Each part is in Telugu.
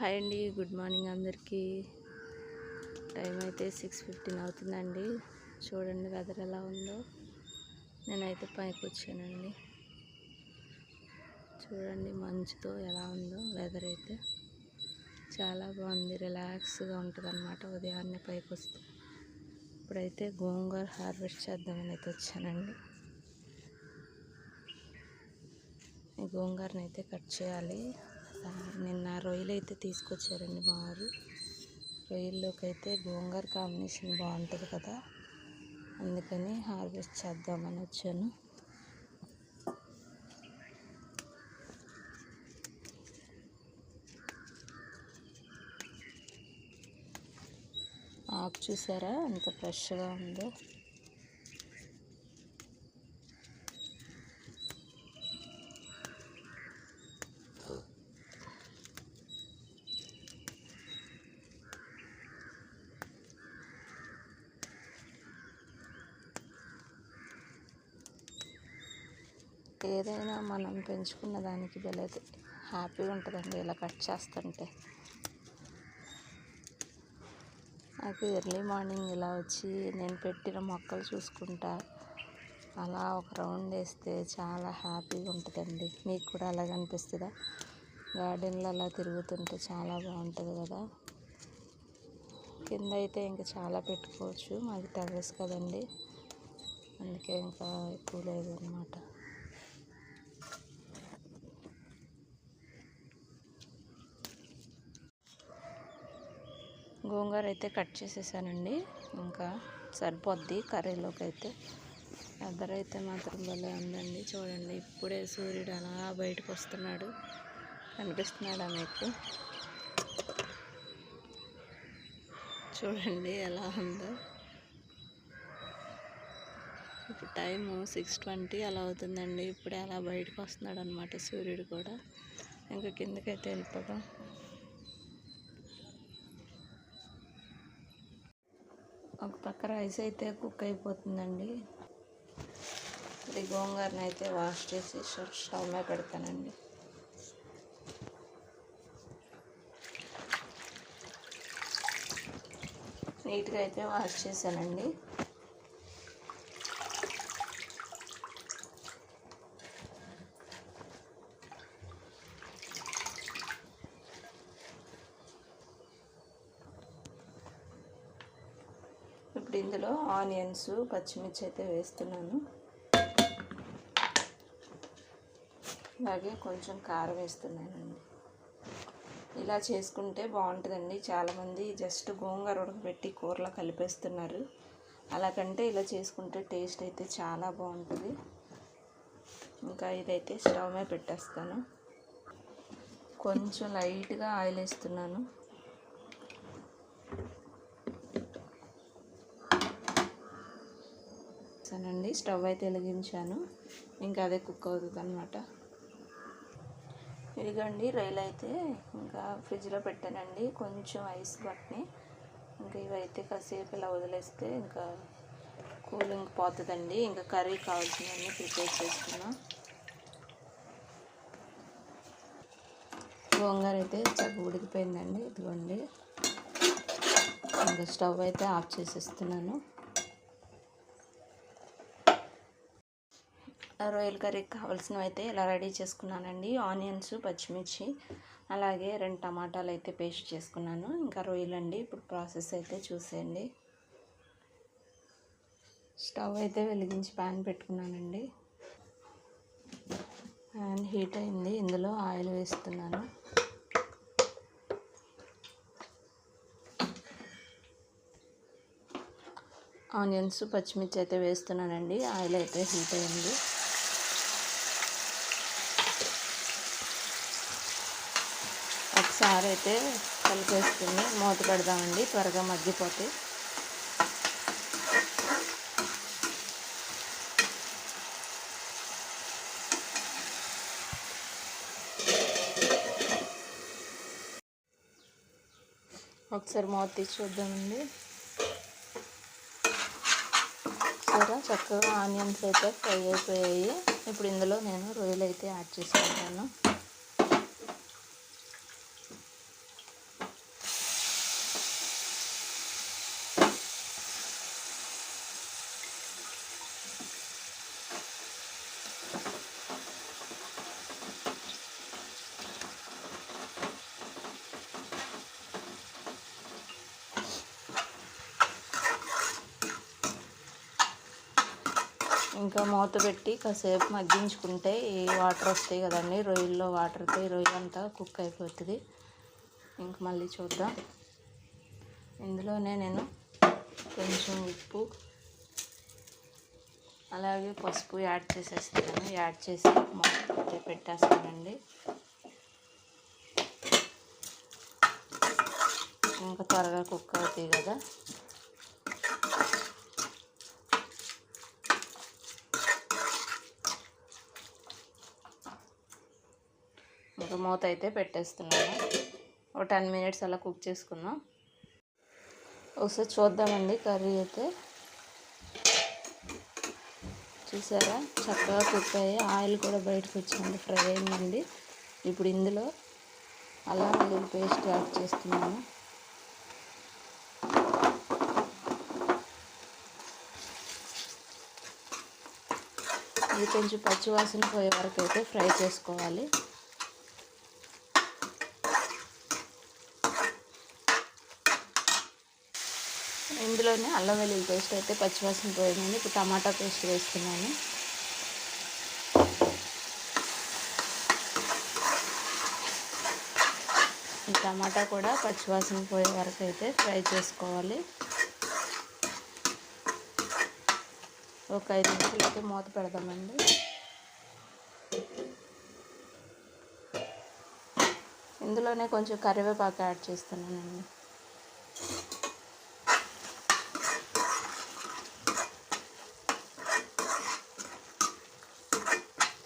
హాయ్ అండి గుడ్ మార్నింగ్ అందరికీ. టైం అయితే సిక్స్ ఫిఫ్టీన్ అవుతుందండి. చూడండి వెదర్ ఎలా ఉందో. నేనైతే పైకి వచ్చానండి. చూడండి మంచుతో ఎలా ఉందో వెదర్ అయితే. చాలా బాగుంది రిలాక్స్గా ఉంటుంది అనమాట ఉదయాన్నే పైకి వస్తే. ఇప్పుడైతే గోంగూర హార్వెస్ట్ చేద్దామని అయితే వచ్చానండి. ఈ గోంగూరని అయితే కట్ చేయాలి. నిన్న రొయ్యలు అయితే తీసుకొచ్చారండి మా వారు రొయ్యల్లోకి అయితే గోంగూర కాంబినేషన్ బాగుంటుంది కదా అందుకని హార్వెస్ట్ చేద్దామని వచ్చాను. ఆకు చూసారా ఎంత ఫ్రెష్గా ఉందో. ఏదైనా మనం పెంచుకున్న దానికి భలే హ్యాపీగా ఉంటుందండి ఇలా కట్ చేస్తుంటే. నాకు ఎర్లీ మార్నింగ్ ఇలా వచ్చి నేను పెట్టిన మొక్కలు చూసుకుంటా అలా ఒక రౌండ్ వేస్తే చాలా హ్యాపీగా ఉంటుందండి. మీకు కూడా అలాగ అనిపిస్తుందా? గార్డెన్లో అలా తిరుగుతుంటే చాలా బాగుంటుంది కదా. కింద అయితే ఇంకా చాలా పెట్టుకోవచ్చు మాది టెర్రస్ కదండి. అందుకే ఇంకా ఎక్కువ లేదు అనమాట గోంగూర అయితే కట్ చేసేసానండి. ఇంకా సరిపోద్ది కర్రీలోకి అయితే వెదర్ అయితే మాత్రం భలే ఉందండి. చూడండి ఇప్పుడే సూర్యుడు అలా బయటకు వస్తున్నాడు కనిపిస్తున్నాడా మీకు? చూడండి ఎలా ఉందో. ఇప్పుడు టైము సిక్స్ ట్వంటీ అలా అవుతుందండి. ఇప్పుడే అలా బయటకు వస్తున్నాడు అనమాట సూర్యుడు కూడా. ఇంకా కిందకైతే వెళ్ళిపోదాం. ఒక పక్క రైస్ అయితే కుక్ అయిపోతుందండి. ఇది గోంగూరని అయితే వాష్ చేసి స్టవ్ స్టవ్ మీద పెడతానండి. నీట్గా అయితే వాష్ చేశానండి. ఇప్పుడు ఇందులో ఆనియన్స్ పచ్చిమిర్చి అయితే వేస్తున్నాను. అలాగే కొంచెం కారం వేస్తున్నానండి. ఇలా చేసుకుంటే బాగుంటుందండి. చాలామంది జస్ట్ గోంగూర ఉడకబెట్టి కూరలో కలిపేస్తున్నారు. అలాగంటే ఇలా చేసుకుంటే టేస్ట్ అయితే చాలా బాగుంటుంది. ఇంకా ఇదైతే స్టవ్ మీద పెట్టేస్తాను. కొంచెం లైట్గా ఆయిల్ వేస్తున్నాను. వేసానండి స్టవ్ అయితే వెలిగించాను. ఇంకా అదే కుక్ అవుతుంది అనమాట ఇదిగోండి రైలు అయితే ఇంకా ఫ్రిడ్జ్లో పెట్టానండి. కొంచెం ఐస్ పట్టినాయి ఇంకా ఇవైతే కాసేపు ఇలా వదిలేస్తే ఇంకా కూలింగ్ పోతుందండి. ఇంకా కర్రీ కావాల్సినవన్నీ ప్రిపేర్ చేసుకున్నాం. గోంగూర అయితే చక్కగా ఉడికిపోయిందండి. ఇదిగోండి. ఇంకా స్టవ్ అయితే ఆఫ్ చేసేస్తున్నాను. రొయ్యల కర్రీకి కావాల్సినవి అయితే ఇలా రెడీ చేసుకున్నానండి. ఆనియన్స్ పచ్చిమిర్చి అలాగే రెండు టమాటాలు అయితే పేస్ట్ చేసుకున్నాను. ఇంకా రొయ్యలు అండి ఇప్పుడు ప్రాసెస్ అయితే చూసేయండి. స్టవ్ అయితే వెలిగించి ప్యాన్ పెట్టుకున్నానండి. ప్యాన్ హీట్ అయింది ఇందులో ఆయిల్ వేస్తున్నాను. ఆనియన్స్ పచ్చిమిర్చి అయితే వేస్తున్నానండి ఆయిల్ అయితే హీట్ అయింది. ఒకసారి అయితే కలిపేసుకుని మూత పెడదామండి త్వరగా మగ్గిపోతాయి ఒకసారి మూత తీసి చూద్దామండి. సరే చక్కగా ఆనియన్స్ అయితే ఫ్రై అయిపోయాయి. ఇప్పుడు ఇందులో నేను రొయ్యలు అయితే యాడ్ చేసుకుంటాను. ఇంకా మూత పెట్టి కాసేపు మగ్గించుకుంటే ఈ వాటర్ వస్తాయి కదండి. రొయ్యల్లో వాటర్ అయితే రొయ్య అంతా కుక్ అయిపోతుంది. ఇంక మళ్ళీ చూద్దాం. ఇందులోనే నేను కొంచెం ఉప్పు అలాగే పసుపు యాడ్ చేసేస్తాను యాడ్ చేసి మూత పెట్టేస్తానండి. ఇంకా త్వరగా కుక్ అవుతాయి కదా. ఇంకా మూత అయితే పెట్టేస్తున్నాను. ఒక టెన్ మినిట్స్ అలా కుక్ చేసుకుందాం. ఒకసారి చూద్దామండి కర్రీ అయితే. చూసారా? చక్కగా కుక్ అయ్యి ఆయిల్ కూడా బయటకు వచ్చింది ఫ్రై అయిందండి. ఇప్పుడు ఇందులో అల్లం వెల్లుల్లి పేస్ట్ యాడ్ చేస్తున్నాను. ఇది కొంచెం పచ్చివాసన పోయే వరకు అయితే ఫ్రై చేసుకోవాలి. ఇందులోనే అల్లం వెల్లుల్లి పేస్ట్ అయితే పచ్చివాసన పోయిందండి. ఇప్పుడు టమాటా పేస్ట్ వేస్తున్నాను. ఈ టమాటా కూడా పచ్చివాసన పోయే వరకు అయితే ఫ్రై చేసుకోవాలి. ఒక ఐదు నిమిషాలు అయితే మూత పెడదామండి. ఇందులోనే కొంచెం కరివేపాకు యాడ్ చేస్తున్నానండి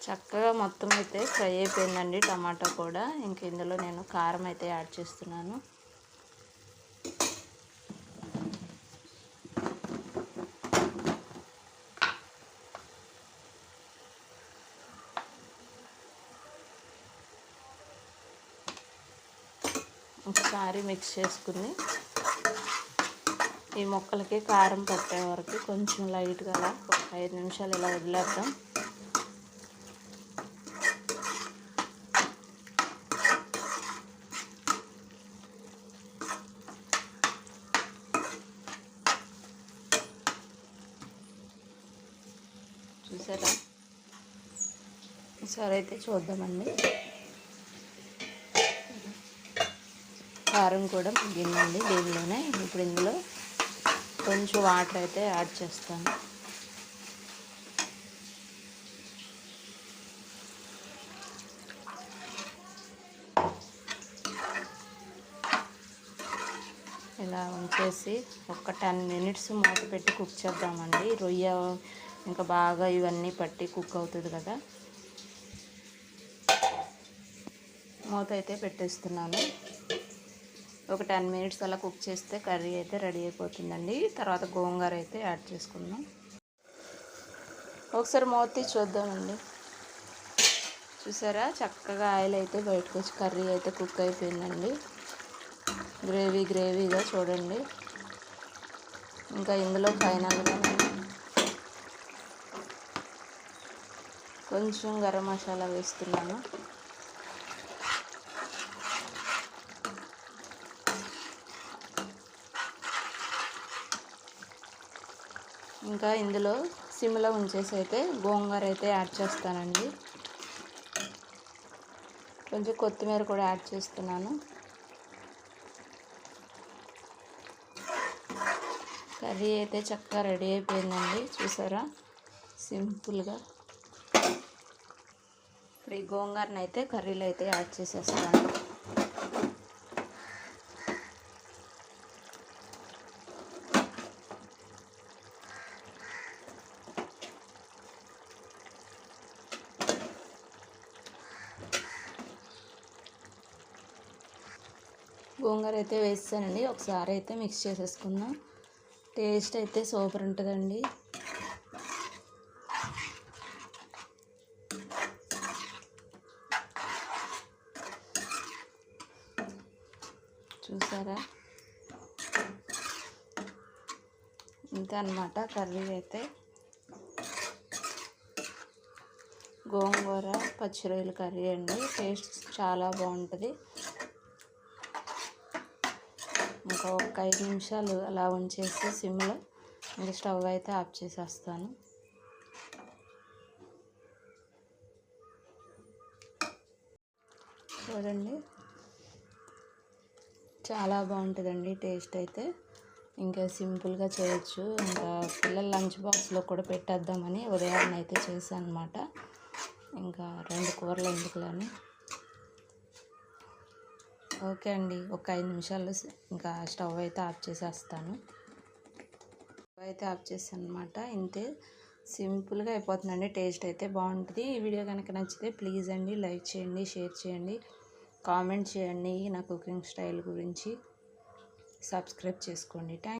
చక్కగా మొత్తం అయితే ఫ్రై అయిపోయిందండి టమాటా కూడా. ఇంక ఇందులో నేను కారం అయితే యాడ్ చేస్తున్నాను. ఒకసారి మిక్స్ చేసుకుని ఈ మొక్కలకి కారం పట్టే వరకు కొంచెం లైట్గా అలా ఒక ఐదు నిమిషాలు ఇలా వదిలేద్దాం చూసారా సరే అయితే చూద్దామండి. కారం కూడా మగ్గిందండి దీనిలోనే. ఇప్పుడు ఇందులో కొంచెం వాటర్ అయితే యాడ్ చేస్తాను. ఇలా ఉంచేసి ఒక టెన్ మినిట్స్ మూత పెట్టి కుక్ చేద్దామండి. రొయ్య ఇంకా బాగా ఇవన్నీ పట్టి కుక్ అవుతుంది కదా. మూత అయితే పెట్టేస్తున్నాను. ఒక టెన్ మినిట్స్ అలా కుక్ చేస్తే కర్రీ అయితే రెడీ అయిపోతుందండి. తర్వాత గోంగూర అయితే యాడ్ చేసుకుందాం. ఒకసారి మూత తీసి చూద్దామండి. చూసారా? చక్కగా ఆయిల్ అయితే బయటకు వచ్చి కర్రీ అయితే కుక్ అయిపోయిందండి. గ్రేవీ గ్రేవీగా చూడండి. ఇంకా ఇందులో ఫైనల్గా కొంచెం గరం మసాలా వేస్తున్నాను. ఇంకా ఇందులో సిమ్లో ఉంచేసి అయితే గోంగూర అయితే యాడ్ చేస్తానండి. కొంచెం కొత్తిమీర కూడా యాడ్ చేస్తున్నాను. కర్రీ అయితే చక్కగా రెడీ అయిపోయిందండి. చూసారా? సింపుల్గా. ఇప్పుడు ఈ గోంగూరను అయితే కర్రీలో అయితే యాడ్ చేసేస్తాను. గోంగూర అయితే వేస్తానండి. ఒకసారి అయితే మిక్స్ చేసేసుకుందాం. టేస్ట్ అయితే సూపర్ ఉంటుందండి. చూసారా? ఇంతే అనమాట కర్రీ అయితే గోంగూర పచ్చిరొయ్యల కర్రీ అండి. టేస్ట్ చాలా బాగుంటుంది. ఒక ఒక ఐదు నిమిషాలు అలా ఉంచేసి సిమ్లో ఇంకా స్టవ్ అయితే ఆఫ్ చేసేస్తాను. చూడండి. చాలా బాగుంటుందండి టేస్ట్ అయితే. ఇంకా సింపుల్గా చేయొచ్చు. ఇంకా పిల్లల లంచ్ బాక్స్లో కూడా పెట్టేద్దామని ఉదయాన్నే అయితే చేశాను అనమాట ఇంకా రెండు కూరలు ఎందుకులోనే ఓకే అండి. ఒక ఐదు నిమిషాలు ఇంకా స్టవ్ అయితే ఆఫ్ చేసేస్తాను. స్టవ్ అయితే ఆఫ్ చేసాను అనమాట ఇంతే సింపుల్గా అయిపోతుందండి. టేస్ట్ అయితే బాగుంటుంది. ఈ వీడియో కనుక నచ్చితే ప్లీజ్ అండి లైక్ చేయండి షేర్ చేయండి కామెంట్ చేయండి. నా కుకింగ్ స్టైల్ గురించి సబ్స్క్రైబ్ చేసుకోండి. థ్యాంక్